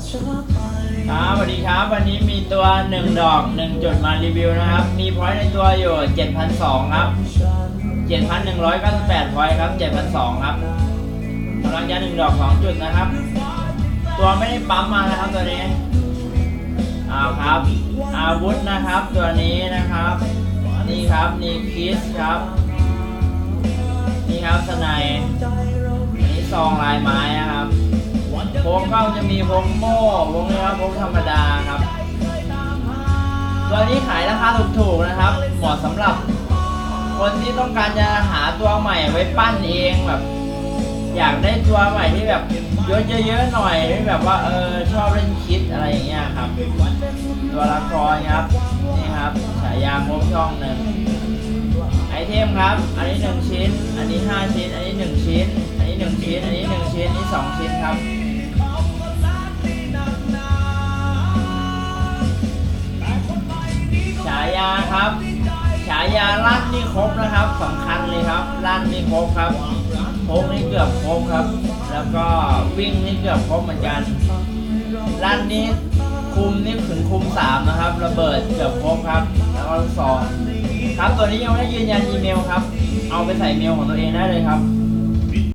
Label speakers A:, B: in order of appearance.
A: ครับสวัสดีครับวันนี้มีตัว 1 ดอก 1 จุดมารีวิวนะครับ มีพอยต์ในตัวอยู่ 7,200 ครับ 7,198พอยต์ครับ 7,200 ครับกำลังจะ1ดอก 2 จุดนะครับ ตัวไม่ได้ปั๊มมานะครับตัวนี้เอาครับ อาวุธนะครับตัวนี้นะครับ นี่ครับนี่คิสครับ นี่ครับสไนด์อันนี้ซองลายไม้นะครับ โพกก็จะมีโพกโม่โพกนี้ครับโพกธรรมดาครับตัวนี้ขายราคาถูกๆนะครับ เหมาะสำหรับคนที่ต้องการจะหาตัวใหม่ไว้ปั้นเองแบบ อยากได้ตัวใหม่ที่แบบยศเยอะๆหน่อยที่แบบว่าเออชอบเล่นคิดอะไรอย่างเงี้ยครับ ตัวละครครับนี่ครับฉายาครบช่องหนึ่งไอเทมครับ อันนี้หนึ่งชิ้น อันนี้ห้าชิ้น อันนี้หนึ่งชิ้น อันนี้หนึ่งชิ้น อันนี้หนึ่งชิ้น อันนี้สองชิ้นครับ ฉายาครับ ฉายาลั่นนี่ครบนะครับสำคัญเลยครับลั่นนี่ครบครับโค้งนี่เกือบครบครับ แล้วก็วิ่งนี่เกือบครบเหมือนกันลั่นนี่คุมนี่ถึงคุมสามนะครับระเบิดเกือบครบครับ แล้วก็ลูกซองครับตัวนี้ยังไม่ได้ยืนยันอีเมลครับ เอาไปใส่เมลของตัวเองได้เลยครับ